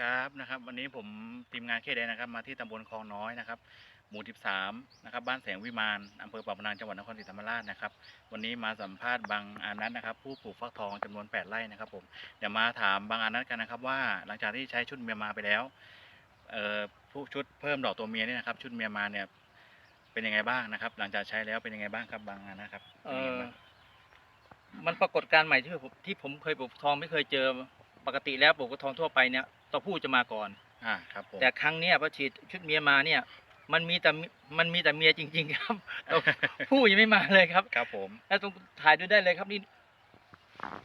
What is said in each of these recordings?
ครับนะครับ วันนี้ผมทีมงานเคเดนะครับ มาที่ตำบลคลองน้อยนะครับ หมู่ 13 นะครับ บ้านแสงวิมานอำเภอปากพนังจังหวัดนครศรีธรรมราชนะครับ วันนี้มาสัมภาษณ์บางอานัทนะครับ ผู้ปลูกฟักทองจำนวน 8 ไร่นะครับ ผมเดี๋ยวมาถามบางอานัทกันนะครับ ว่าหลังจากที่ใช้ชุดเมียมาไปแล้วเอ่อผู้ชุดเพิ่มดอกตัวเมียเนี่ยนะครับ ชุดเมียมาเนี่ยเป็นยังไงบ้างนะครับ หลังจากใช้แล้วเป็นยังไงบ้างครับบางอานัทครับเอป็นยังไงอบ้าง มันปรากฏการณ์ใหม่ที่ผมที่ผมเคยปลูกทองไม่เคยเจอ ปกติแล้วปลูกทองทั่วไปเนี่ยตัวผู้จะมาก่อน อ่าครับผมแต่ครั้งเนี้ยพอฉีดชุดเมียมาเนี่ย มันมีแต่มันมีแต่เมียจริง ๆ ครับตัวผู้ยังไม่มาเลยครับครับผมแล้วต้องถ่ายดูได้เลยครับนี่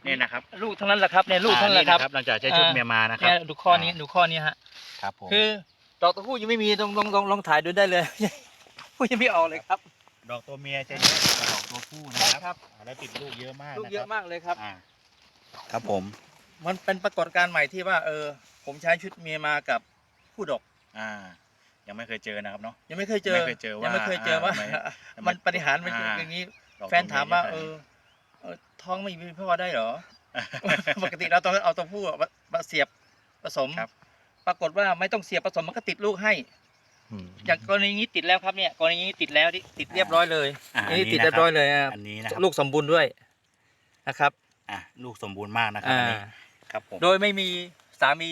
นี่นะครับลูกทั้งนั้นแหละครับเนี่ยลูกทั้งนั้นแหละครับ อ่าหลังจากใช้ชุดอ่าเมียมานะครัเนี่ยดูข้อนี้ดูข้อนี้ฮะครับผมคือดอกตัวผู้ยังไม่มีลองลองลองลองถ่ายดูได้เลย ผู้ยังไม่ออกเลยครับ ดอกตัวเมียจะเยอะกว่าดอกตัวผู้นะใช่ครับครับอ่าแล้วติดลูกเยอะมากลูกนะเยคอะรับมากเลยครับ อ่าครับผม มันเป็นปรากฏการณ์ใหม่ที่ว่า เออ ผมใช้ชุดเมียมากับผู้ดอกอ่า ยังไม่เคยเจอนะครับเนาะ ยังไม่เคยเจอ ไม่เคยเจอว่ายังไม่เคยเจอว่าอ่าทำไมมันปฏิหารย์มันอ่าอย่างนี้ดอกแฟนถามว่าตัเอเยอเออท้องไม่มีพ่อได้เหรอ ปกติเราต้องเอาตัวผู้อะมามาเสียบผสมครับ ปรากฏว่าไม่ต้องเสียบผสมมันก็ติดลูกให้มอย่างกรณีนี้ติดแล้วครับเนี่ยกรณีนี้ติดแล้วที่ติดเรียบร้อยเลยอ่าอันนี้อันนี้ติดนะครับเรียบร้อยเลยอะอันนี้นะครับลูกสมบูรณ์ด้วยนะครับ อะลูกสมบูรณ์มากนะครับอ่าอันนี้ ครับผมโดยไม่มีสามี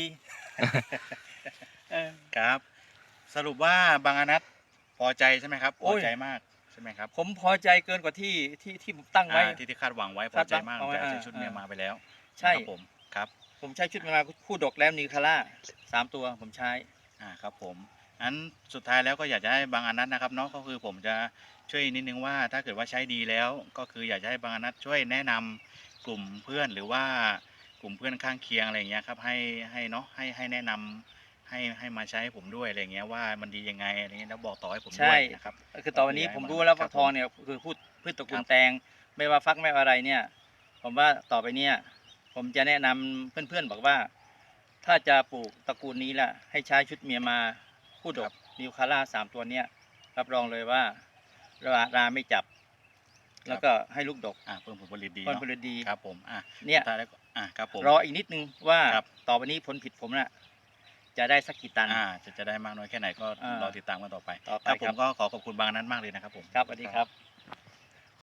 เออ ครับ สรุปว่าบางอนัทพอใจใช่ไหมครับโอ้พอย ใจมากใช่ไหมครับผมพอใจเกินกว่าที่ที่ที่ผมตั้งไว้ อ่าที่ที่คาดหวังไว้พอใจมากคาดหวังแต่เอาไว้ใช้ชุดเมียอ่าม มาไปแล้วใช่ นะครับผมครับ ผมใช้ชุดมาคู่ดอกแล้วนิวคาร่าสามตัวผมใช้ อ่าครับผมอันสุดท้ายแล้วก็อยากจะให้บางอนัทนะครับเนาะก็คือผมจะช่วยนิดนึงว่าถ้าเกิดว่าใช้ดีแล้ว ก็คืออยากจะให้บางอนัทช่วยแนะนำกลุ่มเพื่อนหรือว่า กลุ่มเพื่อนข้างเคียงอะไรอย่างเงี้ยครับให้ให้เนาะให้ให้แนะนำให้ให้มาใช้ให้ผมด้วยอะไรอย่างเงี้ยว่ามันดียังไงอะไรเงี้ยแล้วบอกต่อให้ผมด้วยนะครับคือตอนนี้ผมรู้แล้วครัฟับกทองเนี่ยคือพืชพืชตระกูคลรับแตง ไม่ว่าฟักไม่ว่าอะไรเนี่ย ผมว่าต่อไปเนี่ย ผมจะแนะนำเพื่อนๆบอกว่า ถ้าจะปลูกตระกูลนี้ล่ะ ให้ใช้ชุดเมียมาคู่ดครักบนิวคาร่าสามตัวเนี่ยรับรองเลยว่าราราไม่จับ แล้วก็ให้ลูกดกอ่าเพิ่มผลผลิตดีผลเนาะผลิตดีครับผมอะเนี่ยสุดท้ายแล้วก็อะครับผมรออีกนิดนึงว่าครับต่อไปนี้ผลผิดผมน่ะจะได้สักกี่ตันอ่าจะจะได้มากน้อยแค่ไหนก็อ่ารอติดตามกันต่อไปต่อไปครับผครัมบก็ขอขอบคุณบางอนัทมากเลยนะครับผมครับสวัสดีครับ